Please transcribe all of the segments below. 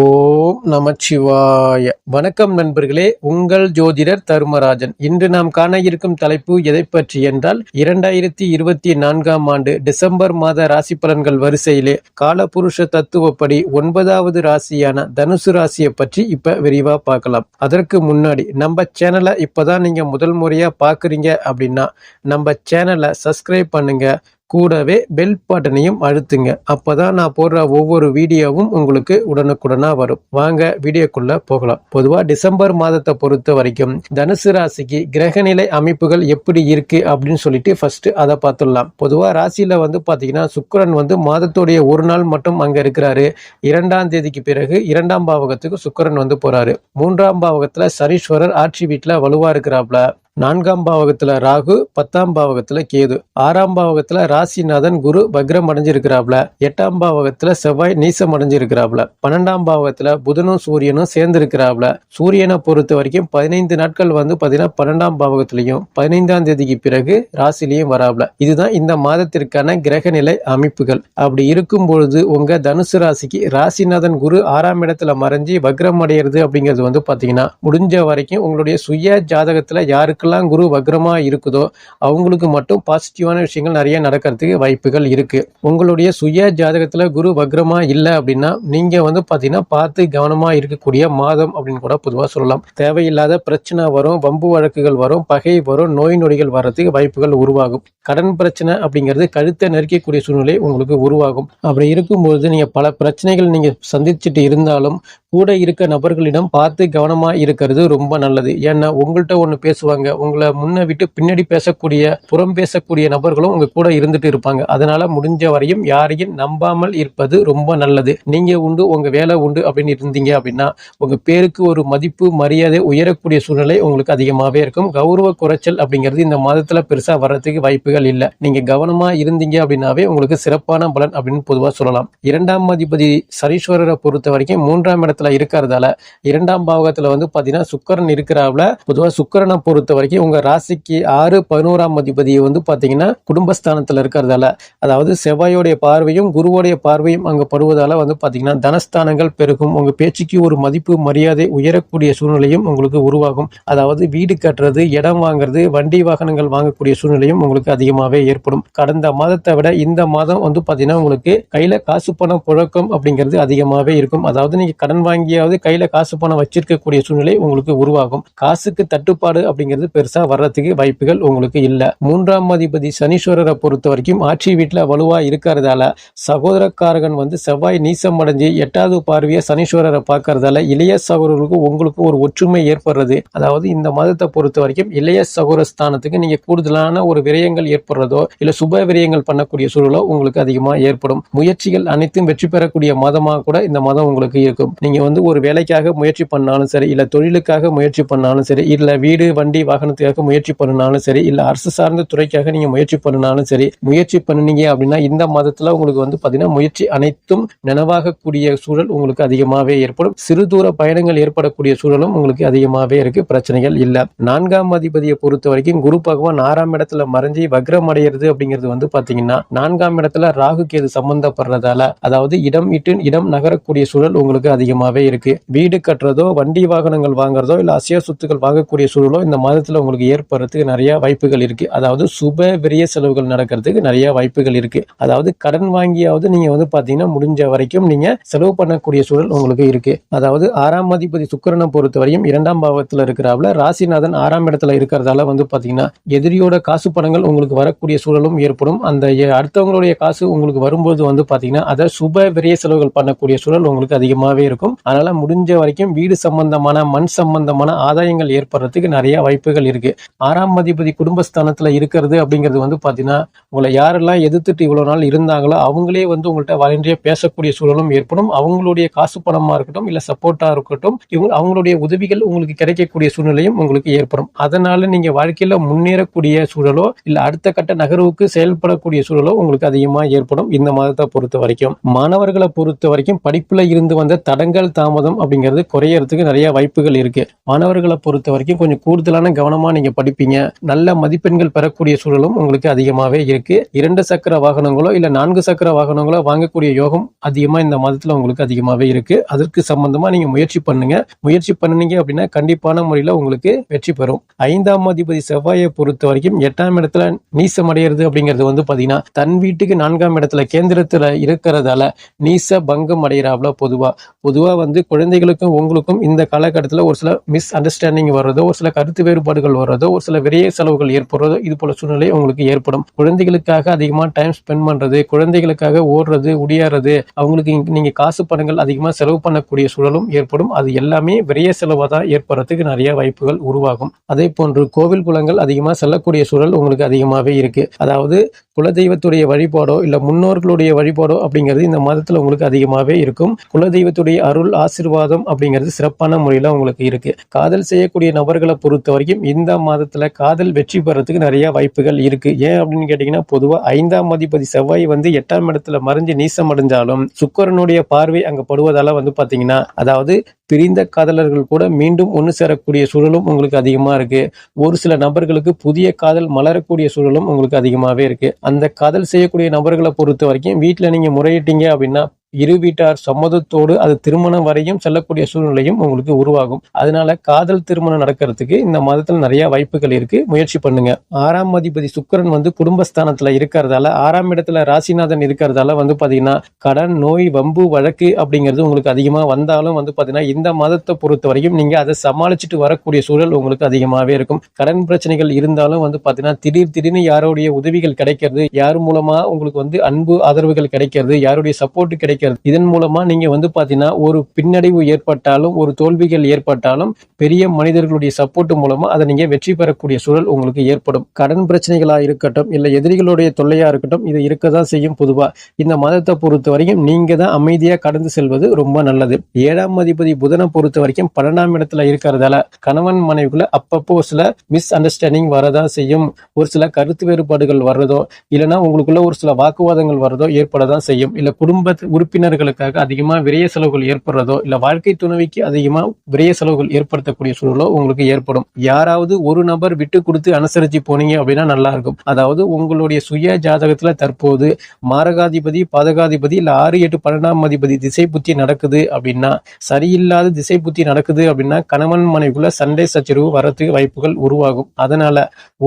ஓம் நமச்சிவாய. வணக்கம் நண்பர்களே உங்கள் ஜோதிடர் தருமராஜன். இன்று நாம் காண இருக்கும் தலைப்பு எதை பற்றி என்றால் இரண்டாயிரத்தி இருபத்தி நான்காம் ஆண்டு டிசம்பர் மாத ராசி பலன்கள் வரிசையிலே காலபுருஷ தத்துவப்படி ஒன்பதாவது ராசியான தனுசு ராசியை பற்றி இப்ப விரிவா பார்க்கலாம். அதற்கு முன்னாடி நம்ம சேனலை இப்பதான் நீங்க முதல் முறையா பாக்குறீங்க அப்படின்னா நம்ம சேனலை சப்ஸ்கிரைப் பண்ணுங்க. கூடவே பெல் பட்டனையும் அழுத்துங்க. அப்பதான் நான் போடுற ஒவ்வொரு வீடியோவும் உங்களுக்கு உடனுக்குடனாக வரும். வாங்க வீடியோக்குள்ள போகலாம். பொதுவாக டிசம்பர் மாதத்தை பொறுத்த வரைக்கும் தனுசு ராசிக்கு கிரகநிலை அமைப்புகள் எப்படி இருக்கு அப்படின்னு சொல்லிட்டு ஃபர்ஸ்ட் அதை பார்த்துடலாம். பொதுவாக ராசியில் வந்து பார்த்தீங்கன்னா சுக்கரன் வந்து மாதத்துடைய ஒரு நாள் மட்டும் அங்கே இருக்கிறாரு. இரண்டாம் தேதிக்கு பிறகு இரண்டாம் பாவகத்துக்கு சுக்கரன் வந்து போறாரு. மூன்றாம் பாவகத்தில் சனீஸ்வரர் ஆட்சி வீட்டில் வலுவாக இருக்கிறாப்ல நான்காம் பாவகத்தில் ராகு பத்தாம் பாவகத்தில் கேது. ஆறாம் பாவகத்தில் ராசிநாதன் குரு வக்ரம் அடைஞ்சிருக்கிறாப்ல எட்டாம் பாவகத்தில் செவ்வாய் நீசம் அடைஞ்சிருக்கிறாப்ல பன்னெண்டாம் பாவகத்தில் புதனும் சூரியனும் சேர்ந்திருக்கிறாப்ல. சூரியனை பொறுத்த வரைக்கும் பதினைந்து நாட்கள் வந்து பார்த்தீங்கன்னா பன்னெண்டாம் பாவகத்திலையும் பதினைந்தாம் தேதிக்கு பிறகு ராசிலையும் வராப்ல. இதுதான் இந்த மாதத்திற்கான கிரகநிலை அமைப்புகள். அப்படி இருக்கும் பொழுது உங்க தனுசு ராசிக்கு ராசிநாதன் குரு ஆறாம் இடத்துல மறைஞ்சி வக்ரம் அடையிறது அப்படிங்கிறது வந்து பார்த்தீங்கன்னா முடிஞ்ச வரைக்கும் உங்களுடைய சுய ஜாதகத்தில் யாருக்கு யாருக்கெல்லாம் குரு வக்ரமா இருக்குதோ அவங்களுக்கு மட்டும் பாசிட்டிவான விஷயங்கள் நிறைய நடக்கிறதுக்கு வாய்ப்புகள் இருக்கு. உங்களுடைய சுய ஜாதகத்துல குரு வக்ரமா இல்லை அப்படின்னா நீங்க வந்து பாத்தீங்கன்னா பார்த்து கவனமா இருக்கக்கூடிய மாதம் அப்படின்னு கூட பொதுவாக சொல்லலாம். தேவையில்லாத பிரச்சனை வரும் வம்பு வழக்குகள் வரும் பகை வரும் நோய் நொடிகள் வர்றதுக்கு வாய்ப்புகள் உருவாகும். கடன் பிரச்சனை அப்படிங்கிறது கழுத்தை நெருக்கக்கூடிய சூழ்நிலை உங்களுக்கு உருவாகும். அப்படி இருக்கும்போது நீங்கள் பல பிரச்சனைகள் நீங்கள் சந்திச்சுட்டு இருந்தாலும் கூட இருக்க நபர்களிடம் பார்த்து கவனமாக இருக்கிறது ரொம்ப நல்லது. ஏன்னா உங்கள்கிட்ட ஒன்று பேசுவாங்க. உங்களை முன்ன விட்டு பின்னாடி பேசக்கூடிய புறம் பேசக்கூடிய நபர்களும் உங்கள் கூட இருந்துட்டு இருப்பாங்க. அதனால் முடிஞ்ச வரையும் யாரையும் நம்பாமல் இருப்பது ரொம்ப நல்லது. நீங்கள் உண்டு உங்கள் வேலை உண்டு அப்படின்னு இருந்தீங்க அப்படின்னா உங்கள் பேருக்கு ஒரு மதிப்பு மரியாதை உயரக்கூடிய சூழ்நிலை உங்களுக்கு அதிகமாகவே இருக்கும். கௌரவ குறைச்சல் அப்படிங்கிறது இந்த மதத்தில் பெருசாக வர்றதுக்கு வாய்ப்புகள் இல்லை. நீங்க கவனமா இருந்தீங்க அப்படின்னாவே உங்களுக்கு சிறப்பான பலன் அப்படின்னு பொதுவா சொல்லலாம். இரண்டாம் அதிபதி சனீஸ்வரரை பொறுத்த வரைக்கும் மூன்றாம் இடத்துல இருக்கிறதால இரண்டாம் பாவகத்துல வந்து பாத்தீங்கன்னா சுக்கரன் இருக்கிறாவில் பொதுவா சுக்கரனை பொறுத்த வரைக்கும் உங்க ராசிக்கு ஆறு பதினோராம் அதிபதியை வந்து பாத்தீங்கன்னா குடும்பஸ்தானத்துல இருக்கிறதால அதாவது செவ்வாயோடைய பார்வையும் குருவோடைய பார்வையும் அங்க படுவதால வந்து பாத்தீங்கன்னா தனஸ்தானங்கள் பெருகும். உங்க பேச்சுக்கு ஒரு மதிப்பு மரியாதை உயரக்கூடிய சூழ்நிலையும் உங்களுக்கு உருவாகும். அதாவது வீடு கட்டுறது இடம் வாங்குறது வண்டி வாகனங்கள் வாங்கக்கூடிய சூழ்நிலையும் உங்களுக்கு அதிகமாகவே ஏற்படும். கடந்த மாதத்தை விட இந்த மாதம் வந்து பார்த்தீங்கன்னா உங்களுக்கு கையில் காசு பணம் புழக்கம் அப்படிங்கிறது அதிகமாகவே இருக்கும். அதாவது நீங்கள் கடன் வாங்கியாவது கையில் காசு பணம் வச்சிருக்கக்கூடிய சூழ்நிலை உங்களுக்கு உருவாகும். காசுக்கு தட்டுப்பாடு அப்படிங்கிறது பெருசாக வர்றதுக்கு வாய்ப்புகள் உங்களுக்கு இல்ல. மூன்றாம் அதிபதி சனீஸ்வரரை பொறுத்த வரைக்கும் ஆட்சி வீட்டில் வலுவாக இருக்கிறதால சகோதரக்காரகன் வந்து செவ்வாய் நீசம் அடைஞ்சு எட்டாவது பார்வையை சனீஸ்வரரை பார்க்கறதால இளைய சகோதரர்களுக்கு உங்களுக்கு ஒரு ஒற்றுமை ஏற்படுறது. அதாவது இந்த மாதத்தை பொறுத்த வரைக்கும் இளைய சகோதர ஸ்தானத்துக்கு நீங்க கூடுதலான ஒரு விரயங்கள் ஏற்படுறதோ இல்ல சுப விரயங்கள் பண்ணக்கூடிய சூழலோ உங்களுக்கு அதிகமா ஏற்படும். முயற்சிகள் அனைத்தும் வெற்றி பெறக்கூடிய மாதமா கூட இந்த மாதம் உங்களுக்கு இருக்கும். நீங்க வந்து ஒரு வேலைக்காக முயற்சி பண்ணாலும் சரி இல்ல தொழிலுக்காக முயற்சி பண்ணாலும் சரி இல்ல வீடு வண்டி வாகனத்துக்காக முயற்சி பண்ணினாலும் சரி இல்ல அரசு சார்ந்த துறைக்காக நீங்க முயற்சி பண்ணினாலும் சரி முயற்சி பண்ணீங்க அப்படின்னா இந்த மாதத்துல உங்களுக்கு வந்து பாத்தீங்கன்னா முயற்சி அனைத்தும் நனவாகக்கூடிய சூழல் உங்களுக்கு அதிகமாகவே ஏற்படும். சிறு தூர பயணங்கள் ஏற்படக்கூடிய சூழலும் உங்களுக்கு அதிகமாகவே இருக்கு. பிரச்சனைகள் இல்ல. நான்காம் அதிபதியை பொறுத்த வரைக்கும் குரு பகவான் ஆறாம் இடத்துல மறைஞ்சி வக்ரம் அடையிறது அப்படிங்கிறது வந்து பாத்தீங்கன்னா நான்காம் இடத்துல ராகு கேது சம்பந்தப்படுறதால அதாவது இடம் விட்டு இடம் நகரக்கூடிய சூழல் உங்களுக்கு அதிகமாகவே இருக்கு. வீடு கட்டுறதோ வண்டி வாகனங்கள் வாங்குறதோ இல்ல அசிய சொத்துக்கள் வாங்கக்கூடிய சூழலோ இந்த மாதத்துல உங்களுக்கு ஏற்படுறதுக்கு நிறைய வாய்ப்புகள் இருக்கு. அதாவது சுப விரிய செலவுகள் நடக்கிறதுக்கு நிறைய வாய்ப்புகள் இருக்கு. அதாவது கடன் வாங்கியாவது நீங்க வந்து பாத்தீங்கன்னா முடிஞ்ச வரைக்கும் நீங்க செலவு பண்ணக்கூடிய சூழல் உங்களுக்கு இருக்கு. அதாவது ஆறாம் அதிபதி சுக்கிரனை பொறுத்தவரையும் இரண்டாம் பாவத்துல இருக்கிறாப்ல ராசிநாதன் ஆறாம் இடத்துல இருக்கிறதால வந்து பாத்தீங்கன்னா எதிரியோட காசு பணங்கள் உங்களுக்கு வரக்கூடிய சூழலும் ஏற்படும். அந்த அடுத்தவங்களுடைய காசு உங்களுக்கு வரும்போது வந்து பாத்தீங்கன்னா அதை சுப விரைய செலவுகள் பண்ணக்கூடிய சூழல் உங்களுக்கு அதிகமாகவே இருக்கும். அதனால முடிஞ்ச வரைக்கும் வீடு சம்பந்தமான மண் சம்பந்தமான ஆதாயங்கள் ஏற்படுறதுக்கு நிறைய வாய்ப்புகள் இருக்கு. ஆறாம் அதிபதி குடும்பஸ்தானத்துல இருக்கிறது அப்படிங்கிறது வந்து பாத்தீங்கன்னா உங்களை யாரெல்லாம் எதிர்த்துட்டு இவ்வளவு நாள் இருந்தாங்களோ அவங்களே வந்து உங்கள்கிட்ட வலின்றிய பேசக்கூடிய சூழலும் ஏற்படும். அவங்களுடைய காசு பணமா இருக்கட்டும் இல்ல சப்போர்ட்டா இருக்கட்டும் இவங்க அவங்களுடைய உதவிகள் உங்களுக்கு கிடைக்கக்கூடிய சூழ்நிலையும் உங்களுக்கு ஏற்படும். அதனால நீங்க வாழ்க்கையில முன்னேறக்கூடிய சூழலோ இல்ல அடுத்த கட்ட நகர்வுக்கு செயல்படக்கூடிய சூழலும் உங்களுக்கு அதிகமாக ஏற்படும். இந்த மாதத்தை பொறுத்த வரைக்கும். மாணவர்களை பொறுத்த வரைக்கும் படிப்புல இருந்து வந்த தடங்கள் தாமதம் அப்படிங்கிறது குறையறதுக்கு நிறைய வாய்ப்புகள் இருக்கு. மாணவர்களை பொறுத்த வரைக்கும் கொஞ்சம் கூடுதலான கவனமா நீங்க படிப்பீங்க. நல்ல மதிப்பெண்கள் பெறக்கூடிய சூழலும் உங்களுக்கு அதிகமாகவே இருக்கு. இரண்டு சக்கர வாகனங்களோ இல்ல நான்கு சக்கர வாகனங்களோ வாங்கக்கூடிய யோகம் அதிகமா இந்த மாதத்துல உங்களுக்கு அதிகமாகவே இருக்கு. அதற்கு சம்பந்தமா நீங்க முயற்சி பண்ணுங்க. முயற்சி பண்ணுனீங்க அப்படின்னா கண்டிப்பான முறையில உங்களுக்கு வெற்றி பெறும். ஐந்தாம் அதிபதி செவ்வாயை பொறுத்த வரைக்கும் எட்டாம் இடத்துல நீசம் அடையிறது அப்படிங்கிறது வந்து பார்த்தீங்கன்னா தன் வீட்டுக்கு நான்காம் இடத்துல கேந்திரத்தில் இருக்கிறதால நீச பங்கம் அடைகிறாப்ல பொதுவாக பொதுவாக வந்து குழந்தைகளுக்கும் உங்களுக்கும் இந்த காலகட்டத்தில் ஒரு சில மிஸ் அண்டர்ஸ்டாண்டிங் வர்றதோ ஒரு சில கருத்து வேறுபாடுகள் வர்றதோ ஒரு சில விரைய செலவுகள் ஏற்படுறதோ இது போல சூழ்நிலை உங்களுக்கு ஏற்படும். குழந்தைகளுக்காக அதிகமாக டைம் ஸ்பெண்ட் பண்ணுறது குழந்தைகளுக்காக ஓடுறது உடியாறது அவங்களுக்கு நீங்கள் காசு பணங்கள் அதிகமாக செலவு பண்ணக்கூடிய சூழலும் ஏற்படும். அது எல்லாமே விரைய செலவாக தான் ஏற்படுறதுக்கு நிறைய வாய்ப்புகள் உருவாகும். அதே போன்று கோவில் குளங்கள் அதிகமாக செல்லக்கூடிய சூழல் உங்களுக்கு அதிகமாக அதிகமாகவே இருக்குது அதாவது குலதெய்வத்துடைய வழிபாடோ இல்லை முன்னோர்களுடைய வழிபாடோ அப்படிங்கிறது இந்த மதத்தில் உங்களுக்கு அதிகமாகவே இருக்கும். குலதெய்வத்துடைய அருள் ஆசீர்வாதம் அப்படிங்கிறது சிறப்பான முறையில் உங்களுக்கு இருக்குது காதல் செய்யக்கூடிய நபர்களை பொறுத்த வரைக்கும் இந்த மாதத்தில் காதல் வெற்றி பெறத்துக்கு நிறைய வாய்ப்புகள் இருக்குது ஏன் அப்படின்னு கேட்டிங்கன்னா பொதுவாக ஐந்தாம் அதிபதி செவ்வாய் வந்து எட்டாம் இடத்துல மறைஞ்சு நீசம் அடைஞ்சாலும் சுக்கரனுடைய பார்வை அங்கே படுவதால் வந்து பார்த்தீங்கன்னா அதாவது பிரிந்த காதலர்கள் கூட மீண்டும் ஒன்று சேரக்கூடிய சூழலும் உங்களுக்கு அதிகமாக இருக்கு. ஒரு சில நபர்களுக்கு புதிய காதல் மலரக்கூடிய சூழலும் உங்களுக்கு அதிகமாகவே இருக்கு. அந்த காதல் செய்யக்கூடிய நபர்களை பொறுத்த வரைக்கும் வீட்டில் நீங்கள் முறையிட்டீங்க அப்படின்னா இரு வீட்டார் சம்மதத்தோடு அது திருமணம் வரையும் செல்லக்கூடிய சூழ்நிலையும் உங்களுக்கு உருவாகும். அதனால காதல் திருமணம் நடக்கிறதுக்கு இந்த மாதத்தில் நிறைய வாய்ப்புகள் இருக்கு. முயற்சி பண்ணுங்க. ஆறாம் அதிபதி சுக்கிரன் வந்து குடும்பஸ்தானத்துல இருக்கிறதால ஆறாம் இடத்துல ராசிநாதன் இருக்கிறதால வந்து பாத்தீங்கன்னா கடன் நோய் வம்பு வழக்கு அப்படிங்கிறது உங்களுக்கு அதிகமா வந்தாலும் வந்து பாத்தீங்கன்னா இந்த மாதத்தை பொறுத்த வரைக்கும் நீங்க அதை சமாளிச்சுட்டு வரக்கூடிய சூழல் உங்களுக்கு அதிகமாவே இருக்கும். கடன் பிரச்சனைகள் இருந்தாலும் வந்து பாத்தீங்கன்னா திடீர் திடீர்னு யாருடைய உதவிகள் கிடைக்கிறது யார் மூலமா உங்களுக்கு வந்து அன்பு ஆதரவுகள் கிடைக்கிறது யாருடைய சப்போர்ட் கிடைக்கிறது இதன் மூலமா நீங்க வந்து பாத்தீங்கன்னா ஒரு பின்னடைவு ஏற்பட்டாலும் ஒரு தோல்விகள் ஏற்பட்டாலும் பெரிய மனிதர்களுடைய சப்போர்ட் மூலமா அதை நீங்க வெற்றி பெறக்கூடிய சூழல் உங்களுக்கு ஏற்படும். கடன் பிரச்சனைகளா இருக்கட்டும் இல்ல எதிரிகளுடைய தொல்லையா இருக்கட்டும் இது இருக்கதான் செய்யும் பொதுவா. இந்த மாதத்தை பொறுத்த வரைக்கும் நீங்க தான் அமைதியா கடந்து செல்வது ரொம்ப நல்லது. ஏழாம் அதிபதி புதனை பொறுத்த வரைக்கும் பன்னெண்டாம் இடத்துல இருக்கிறதால கணவன் மனைவிக்குள்ள அப்பப்போ ஒரு சில மிஸ் அண்டர்ஸ்டாண்டிங் வரதான் செய்யும். ஒரு சில கருத்து வேறுபாடுகள் வர்றதோ இல்லைன்னா உங்களுக்குள்ள ஒரு சில வாக்குவாதங்கள் வர்றதோ ஏற்படதான் செய்யும். இல்ல குடும்ப உறுப்பினர்களுக்காக அதிகமாக விரைய செலவுகள் ஏற்படுறதோ இல்லை வாழ்க்கை துணைவிக்கு அதிகமாக விரைய செலவுகள் ஏற்படுத்தக்கூடிய சூழலோ உங்களுக்கு ஏற்படும். யாராவது ஒரு நபர் விட்டு கொடுத்து அனுசரிச்சு போனீங்க அப்படின்னா நல்லா இருக்கும். அதாவது உங்களுடைய சுய ஜாதகத்தில் தற்போது மாரகாதிபதி பதகாதிபதி இல்லை ஆறு எட்டு பன்னெண்டாம் அதிபதி திசை புத்தி நடக்குது அப்படின்னா சரியில்லாத திசை புத்தி நடக்குது அப்படின்னா கணவன் மனைவிக்குள்ள சண்டை சச்சரவு வரத்துக்கு வாய்ப்புகள் உருவாகும். அதனால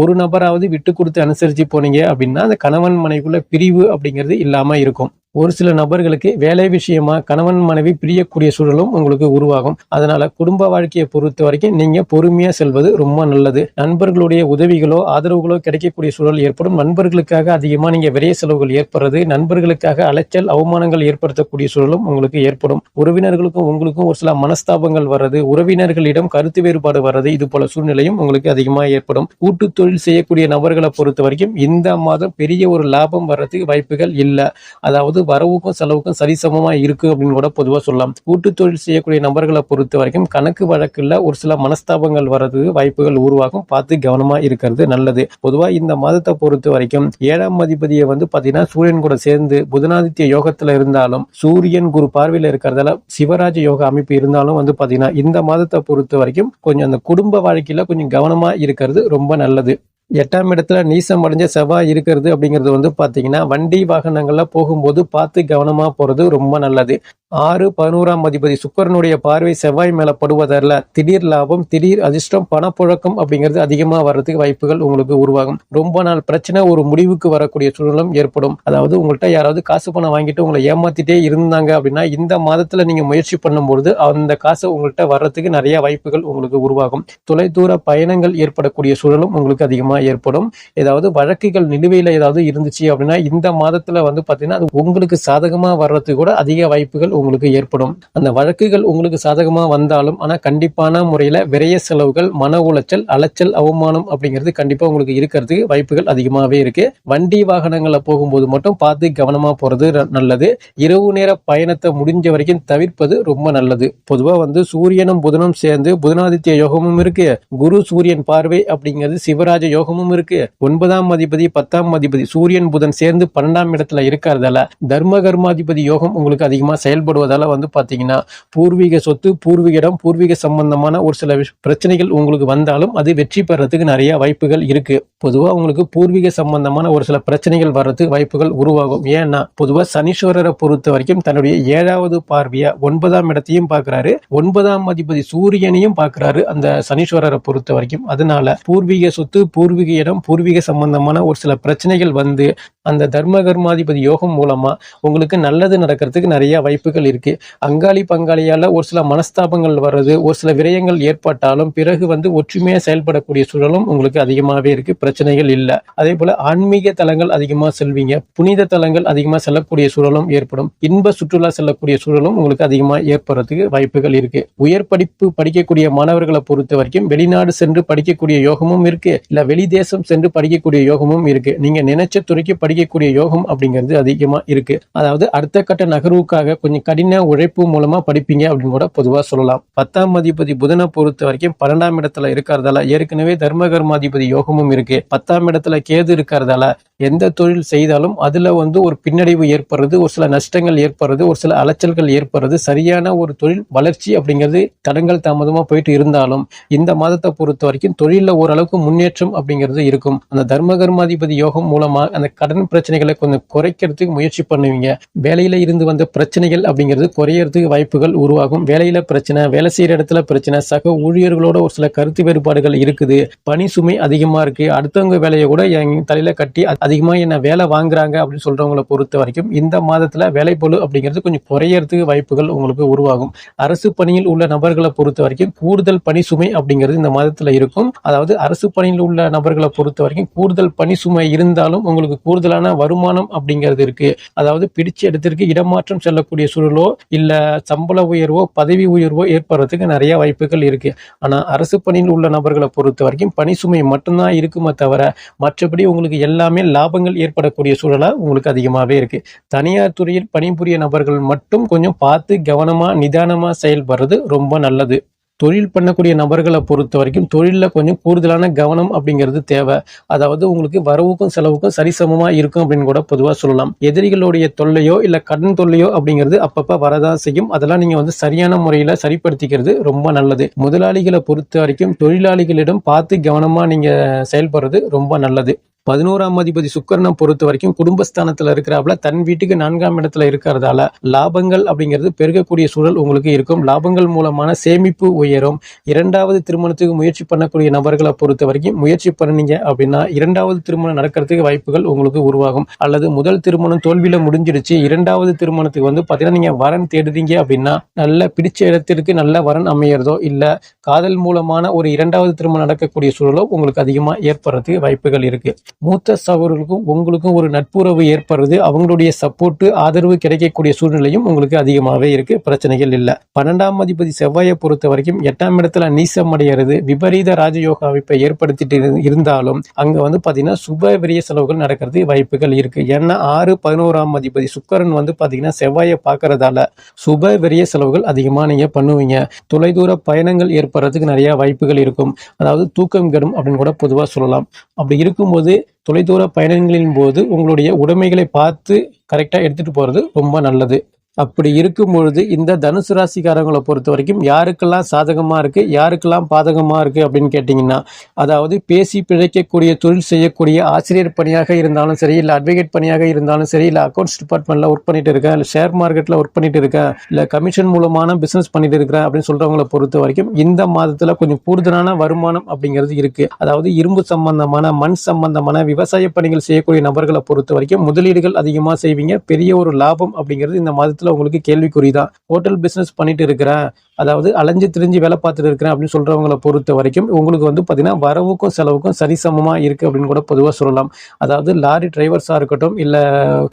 ஒரு நபராவது விட்டு கொடுத்து அனுசரிச்சு போனீங்க அப்படின்னா அந்த கணவன் மனைவிக்குள்ள பிரிவு அப்படிங்கிறது இல்லாமல் இருக்கும். ஒரு சில நபர்களுக்கு வேலை விஷயமா கணவன் மனைவி பிரியக்கூடிய சூழலும் உங்களுக்கு உருவாகும். அதனால குடும்ப வாழ்க்கையை பொறுத்த வரைக்கும் நீங்க பொறுமையா செல்வது ரொம்ப நல்லது. நண்பர்களுடைய உதவிகளோ ஆதரவுகளோ கிடைக்கக்கூடிய சூழல் ஏற்படும். நண்பர்களுக்காக அதிகமா நீங்க விரைய செலவுகள் ஏற்படுறது நண்பர்களுக்காக அலைச்சல் அவமானங்கள் ஏற்படுத்தக்கூடிய சூழலும் உங்களுக்கு ஏற்படும். உறவினர்களுக்கும் உங்களுக்கும் ஒரு சில மனஸ்தாபங்கள் வர்றது உறவினர்களிடம் கருத்து வேறுபாடு வர்றது இது போல சூழ்நிலையும் உங்களுக்கு அதிகமாக ஏற்படும். கூட்டு தொழில் செய்யக்கூடிய நபர்களை பொறுத்த வரைக்கும் இந்த மாதம் பெரிய ஒரு லாபம் வர்றதுக்கு வாய்ப்புகள் இல்லை. அதாவது வரவுக்கும் செலவுக்கும் சரிசமமாக இருக்கு அப்படின்னு கூட பொதுவா சொல்லலாம். கூட்டு தொழில் செய்யக்கூடிய நபர்களை பொறுத்த வரைக்கும் கணக்கு வழக்குல ஒரு சில மனஸ்தாபங்கள் வர்றது வாய்ப்புகள் உருவாகும். பார்த்து கவனமா இருக்கிறது நல்லது. பொதுவாக இந்த மாதத்தை பொறுத்த வரைக்கும் ஏழாம் அதிபதியை வந்து பாத்தீங்கன்னா சூரியன் கூட சேர்ந்து புதனாதித்ய யோகத்துல இருந்தாலும் சூரியன் குரு பார்வையில் இருக்கிறதால சிவராஜ யோக அமைப்பு இருந்தாலும் வந்து பாத்தீங்கன்னா இந்த மாதத்தை பொறுத்த வரைக்கும் கொஞ்சம் அந்த குடும்ப வாழ்க்கையில் கொஞ்சம் கவனமா இருக்கிறது ரொம்ப நல்லது. எட்டாம் இடத்துல நீசம் அடைஞ்ச செவ்வாய் இருக்கிறது அப்படிங்கிறது வந்து பாத்தீங்கன்னா வண்டி வாகனங்கள்ல போகும்போது பார்த்து கவனமா போறது ரொம்ப நல்லது. ஆறு பதினோராம் அதிபதி சுக்கரனுடைய பார்வை செவ்வாய் மேல படுவதல்ல திடீர் லாபம் திடீர் அதிர்ஷ்டம் பணப்புழக்கம் அப்படிங்கிறது அதிகமாக வர்றதுக்கு வாய்ப்புகள் உங்களுக்கு உருவாகும். ரொம்ப நாள் பிரச்சனை ஒரு முடிவுக்கு வரக்கூடிய சூழலும் ஏற்படும். அதாவது உங்கள்கிட்ட யாராவது காசு பணம் வாங்கிட்டு உங்களை ஏமாத்திட்டே இருந்தாங்க அப்படின்னா இந்த மாதத்துல நீங்க முயற்சி பண்ணும்பொழுது அந்த காசு உங்கள்கிட்ட வர்றதுக்கு நிறைய வாய்ப்புகள் உங்களுக்கு உருவாகும். தொலைதூர பயணங்கள் ஏற்படக்கூடிய சூழலும் உங்களுக்கு அதிகமாக ஏற்படும். ஏதாவது வழக்குகள் நிலுவையில் ஏதாவது இருந்துச்சு அப்படின்னா இந்த மாதத்துல வந்து பாத்தீங்கன்னா அது உங்களுக்கு சாதகமா வர்றதுக்கு கூட அதிக வாய்ப்புகள் உங்களுக்கு ஏற்படும். அந்த வழக்குகள் உங்களுக்கு சாதகமா வந்தாலும் ஆனா கண்டிப்பான முறையில விரைய செலவுகள் மன உளைச்சல் அலைச்சல் அவமானம் அப்படிங்கிறது கண்டிப்பாக உங்களுக்கு இருக்கிறதுக்கு வாய்ப்புகள் அதிகமாவே இருக்கு. வண்டி வாகனங்கள்ல போகும்போது மட்டும் பார்த்து கவனமா போறது நல்லது. இரவு நேர பயணத்தை முடிஞ்ச வரைக்கும் தவிர்ப்பது ரொம்ப நல்லது. பொதுவா வந்து சூரியனும் புதனும் சேர்ந்து புதனாதித்ய யோகமும் இருக்கு. குரு சூரியன் பார்வை அப்படிங்கிறது சிவராஜ யோகமும் இருக்கு. ஒன்பதாம் அதிபதி பத்தாம் அதிபதி சூரியன் புதன் சேர்ந்து பன்னெண்டாம் இடத்துல இருக்கிறதால தர்ம கர்மாதிபதி யோகம் உங்களுக்கு அதிகமா செயல்படுவதால வந்து பார்த்தீங்கன்னா பூர்வீக சொத்து பூர்வீக இடம் பூர்வீக சம்பந்தமான ஒரு சில விஷ- பிரச்சனைகள் உங்களுக்கு வந்தாலும் அது வெற்றி பெறதுக்கு நிறைய வாய்ப்புகள் இருக்கு. பொதுவாக உங்களுக்கு பூர்வீக சம்பந்தமான ஒரு சில பிரச்சனைகள் வர்றதுக்கு வாய்ப்புகள் உருவாகும். ஏன்னா பொதுவா சனீஸ்வரரை பொறுத்த வரைக்கும் தன்னுடைய ஏழாவது பார்வையா ஒன்பதாம் இடத்தையும் பார்க்கறாரு ஒன்பதாம் அதிபதி சூரியனையும் பார்க்குறாரு அந்த சனீஸ்வரரை பொறுத்த வரைக்கும். அதனால பூர்வீக சொத்து பூர்வீக இடம் பூர்வீக சம்பந்தமான ஒரு சில பிரச்சனைகள் வந்து அந்த தர்ம கர்மாதிபதி யோகம் மூலமா உங்களுக்கு நல்லது நடக்கிறதுக்கு நிறைய வாய்ப்புகள் இருக்கு. அங்காளி பங்காளியால ஒரு சில மனஸ்தாபங்கள் வர்றது ஒரு சில விரயங்கள் ஏற்பட்டாலும் பிறகு வந்து ஒற்றுமையா செயல்படக்கூடிய சூழலும் உங்களுக்கு அதிகமாகவே இருக்கு. பிரச்சனைகள் இல்லை. அதே போல ஆன்மீக தலங்கள் அதிகமாக செல்வீங்க. புனித தலங்கள் அதிகமாக செல்லக்கூடிய சூழலும் ஏற்படும். இன்ப சுற்றுலா செல்லக்கூடிய சூழலும் உங்களுக்கு அதிகமாக ஏற்படுறதுக்கு வாய்ப்புகள் இருக்கு. உயர் படிப்பு படிக்கக்கூடிய மாணவர்களை பொறுத்த வரைக்கும் வெளிநாடு சென்று படிக்கக்கூடிய யோகமும் இருக்கு. இல்ல வெளி தேசம் சென்று படிக்கக்கூடிய யோகமும் இருக்கு. நீங்க நினைச்ச துறைக்கு படிக்கக்கூடிய யோகம் அப்படிங்கிறது அதிகமாக இருக்கு. அதாவது அடுத்த கட்ட நகர்வுக்காக கொஞ்சம் கடின உழைப்பு மூலமா படிப்பீங்க அப்படின்னு கூட பொதுவாக சொல்லலாம். பத்தாம் அதிபதி புதனை பொறுத்த வரைக்கும் பன்னெண்டாம் இடத்துல இருக்கிறதால ஏற்கனவே தர்ம கர்மாதிபதி யோகமும் இருக்கு. பத்தாம் இடத்துல கேது இருக்கிறதால எந்த தொழில் செய்தாலும் அதுல வந்து ஒரு பின்னடைவு ஏற்படுறது ஒரு சில நஷ்டங்கள் ஏற்படுறது ஒரு சில அலைச்சல்கள் ஏற்படுறது சரியான ஒரு தொழில் வளர்ச்சி அப்படிங்கிறது தடங்கள் தாமதமா போயிட்டு இருந்தாலும் இந்த மாதத்தை பொறுத்த வரைக்கும் தொழில ஓரளவுக்கு முன்னேற்றம் அப்படிங்கிறது இருக்கும். அந்த தர்ம கர்மாதிபதி யோகம் மூலமா அந்த கடன் பிரச்சனைகளை கொஞ்சம் குறைக்கிறதுக்கு முயற்சி பண்ணுவீங்க. வேலையில இருந்து வந்த பிரச்சனைகள் அப்படிங்கிறது குறையறதுக்கு வாய்ப்புகள் உருவாகும். வேலையில பிரச்சனை வேலை செய்யற இடத்துல பிரச்சனை சக ஊழியர்களோட ஒரு சில கருத்து வேறுபாடுகள் இருக்குது. பணி சுமை அதிகமா இருக்கு. அடுத்தவங்க வேலையை கூட என் தலையில கட்டி அதிகமா என்ன வேலை வாங்குறாங்க அப்படின்னு சொல்றவங்களை பொறுத்த வரைக்கும் இந்த மாதத்துல வேலை பொழு அப்படிங்கிறது கொஞ்சம் குறையறதுக்கு வாய்ப்புகள் உங்களுக்கு உருவாகும். அரசு பணியில் உள்ள நபர்களை பொறுத்த வரைக்கும் கூடுதல் பணி சுமை அப்படிங்கிறது இந்த மாதத்துல இருக்கும். அதாவது அரசு பணியில் உள்ள நபர்களை பொறுத்த வரைக்கும் கூடுதல் பணி சுமை இருந்தாலும் உங்களுக்கு கூடுதல் கூடுதலான வருமானம் அப்படிங்கிறது இருக்கு. அதாவது பிடிச்ச இடத்திற்கு இடமாற்றம் செல்லக்கூடிய சூழலோ இல்ல சம்பள உயர்வோ பதவி உயர்வோ ஏற்படுறதுக்கு நிறைய வாய்ப்புகள் இருக்கு. ஆனா அரசு பணியில் உள்ள நபர்களை பொறுத்த வரைக்கும் பணி சுமை மட்டும்தான் இருக்குமே தவிர மற்றபடி உங்களுக்கு எல்லாமே லாபங்கள் ஏற்படக்கூடிய சூழலா உங்களுக்கு அதிகமாகவே இருக்கு. தனியார் துறையில் பணிபுரிய நபர்கள் மட்டும் கொஞ்சம் பார்த்து கவனமா நிதானமா செயல்படுறது ரொம்ப நல்லது. தொழில் பண்ணக்கூடிய நபர்களை பொறுத்த வரைக்கும் தொழிலில் கொஞ்சம் கூடுதலான கவனம் அப்படிங்கிறது தேவை. அதாவது உங்களுக்கு வரவுக்கும் செலவுக்கும் சரிசமமாக இருக்கும் அப்படின்னு கூட பொதுவாக சொல்லலாம். எதிரிகளுடைய தொல்லையோ இல்லை கடன் தொல்லையோ அப்படிங்கிறது அப்பப்போ வரதான் செய்யும். அதெல்லாம் நீங்கள் வந்து சரியான முறையில் சரிப்படுத்திக்கிறது ரொம்ப நல்லது. முதலாளிகளை பொறுத்த வரைக்கும் தொழிலாளிகளிடம் பார்த்து கவனமாக நீங்கள் செயல்படுறது ரொம்ப நல்லது. பதினோராம் அதிபதி சுக்கரனை பொறுத்த வரைக்கும் குடும்பஸ்தானத்துல இருக்கிறாப்புல தன் வீட்டுக்கு நான்காம் இடத்துல இருக்கிறதால லாபங்கள் அப்படிங்கிறது பெருகக்கூடிய சூழல் உங்களுக்கு இருக்கும். லாபங்கள் மூலமான சேமிப்பு உயரும். இரண்டாவது திருமணத்துக்கு முயற்சி பண்ணக்கூடிய நபர்களை பொறுத்த வரைக்கும் முயற்சி பண்ணீங்க அப்படின்னா இரண்டாவது திருமணம் நடக்கிறதுக்கு வாய்ப்புகள் உங்களுக்கு உருவாகும். அல்லது முதல் திருமணம் தோல்வியில முடிஞ்சிடுச்சு. இரண்டாவது திருமணத்துக்கு வந்து பாத்தீங்கன்னா நீங்க வரன் தேடுறீங்க அப்படின்னா நல்ல பிடிச்ச இடத்திற்கு நல்ல வரன் அமையறதோ இல்ல காதல் மூலமான ஒரு இரண்டாவது திருமணம் நடக்கக்கூடிய சூழலோ உங்களுக்கு அதிகமா ஏற்படுறதுக்கு வாய்ப்புகள் இருக்கு. மூத்த சகோதரர்களுக்கும் உங்களுக்கும் ஒரு நட்புறவு ஏற்படுறது அவங்களுடைய சப்போர்ட்டு ஆதரவு கிடைக்கக்கூடிய சூழ்நிலையும் உங்களுக்கு அதிகமாகவே இருக்கு. பிரச்சனைகள் இல்லை. பன்னெண்டாம் அதிபதி செவ்வாயை பொறுத்த வரைக்கும் எட்டாம் இடத்துல நீசம் அடைகிறது விபரீத ராஜயோக அமைப்பை ஏற்படுத்திட்டு இரு- இருந்தாலும் அங்க வந்து பாத்தீங்கன்னா சுப விரிய செலவுகள் நடக்கிறது வாய்ப்புகள் இருக்கு. ஏன்னா ஆறு பதினோராம் அதிபதி சுக்கரன் வந்து பாத்தீங்கன்னா செவ்வாயை பார்க்கறதால சுப விரிய செலவுகள் அதிகமா நீங்க பண்ணுவீங்க. தொலைதூர பயணங்கள் ஏற்படுறதுக்கு நிறைய வாய்ப்புகள் இருக்கும். அதாவது தூக்கம் கெடும் அப்படின்னு கூட பொதுவாக சொல்லலாம். அப்படி இருக்கும்போது தொலைதூர பயணங்களின் போது உங்களுடைய உடைமைகளை பார்த்து கரெக்டாக எடுத்துகிட்டு போகிறது ரொம்ப நல்லது. அப்படி இருக்கும் பொழுது இந்த தனுசு ராசிக்காரங்களை பொறுத்த வரைக்கும் யாருக்கெல்லாம் சாதகமாக இருக்குது யாருக்கெல்லாம் பாதகமாக இருக்குது அப்படின்னு கேட்டிங்கன்னா அதாவது பேசி பிழைக்கக்கூடிய தொழில் செய்யக்கூடிய ஆசிரியர் பணியாக இருந்தாலும் சரி இல்லை அட்வொகேட் பணியாக இருந்தாலும் சரி இல்லை அக்கௌண்ட்ஸ் டிபார்ட்மெண்ட்டில் ஒர்க் பண்ணிட்டு இருக்கேன் இல்லை ஷேர் மார்க்கெட்டில் ஒர்க் பண்ணிட்டு இருக்கேன் இல்லை கமிஷன் மூலமான பிஸ்னஸ் பண்ணிட்டு இருக்கிறேன் அப்படின்னு சொல்கிறவங்களை பொறுத்த வரைக்கும் இந்த மாதத்தில் கொஞ்சம் கூடுதலான வருமானம் அப்படிங்கிறது இருக்குது அதாவது இரும்பு சம்பந்தமான மண் சம்பந்தமான விவசாய பணிகள் செய்யக்கூடிய நபர்களை பொறுத்த வரைக்கும் முதலீடுகள் அதிகமாக செய்வீங்க பெரிய ஒரு லாபம் அப்படிங்கிறது இந்த மாதத்தில் மாதத்துல உங்களுக்கு கேள்விக்குறி தான் ஹோட்டல் பிசினஸ் பண்ணிட்டு இருக்கிறேன். அதாவது அலைஞ்சு திரிஞ்சு வேலை பார்த்துட்டு இருக்கிறேன் அப்படின்னு சொல்றவங்களை பொறுத்த வரைக்கும் உங்களுக்கு வந்து பார்த்தீங்கன்னா வரவுக்கும் செலவுக்கும் சரிசமமா இருக்கு அப்படின்னு கூட பொதுவாக சொல்லலாம். அதாவது லாரி டிரைவர்ஸாக இருக்கட்டும் இல்லை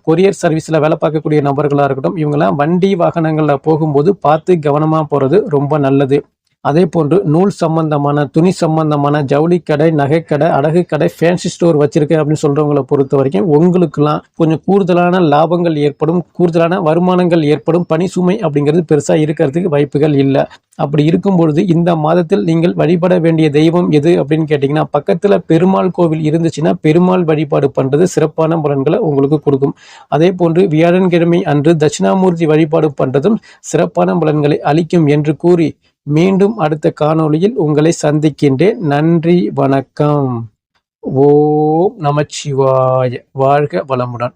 கொரியர் சர்வீஸில் வேலை பார்க்கக்கூடிய நபர்களாக இருக்கட்டும் இவங்கெல்லாம் வண்டி வாகனங்களில் போகும்போது பார்த்து கவனமாக போகிறது ரொம்ப நல்லது. அதே போன்று நூல் சம்பந்தமான துணி சம்பந்தமான ஜவுளி கடை நகைக்கடை அடகு கடை ஃபேன்சி ஸ்டோர் வச்சிருக்கேன் அப்படின்னு சொல்றவங்களை பொறுத்த வரைக்கும் உங்களுக்குலாம் கொஞ்சம் கூடுதலான லாபங்கள் ஏற்படும் கூடுதலான வருமானங்கள் ஏற்படும் பணி சுமை அப்படிங்கிறது பெருசா இருக்கிறதுக்கு வாய்ப்புகள் இல்லை. அப்படி இருக்கும் பொழுது இந்த மாதத்தில் நீங்கள் வழிபட வேண்டிய தெய்வம் எது அப்படின்னு கேட்டிங்கன்னா பக்கத்தில் பெருமாள் கோவில் இருந்துச்சுன்னா பெருமாள் வழிபாடு பண்ணுறது சிறப்பான பலன்களை உங்களுக்கு கொடுக்கும். அதே போன்று வியாழன்கிழமை அன்று தட்சிணாமூர்த்தி வழிபாடு பண்ணுறதும் சிறப்பான பலன்களை அளிக்கும் என்று கூறி மீண்டும் அடுத்த காணொளியில் உங்களை சந்திக்கின்றேன். நன்றி வணக்கம். ஓம் நமச்சிவாய. வாழ்க வளமுடன்.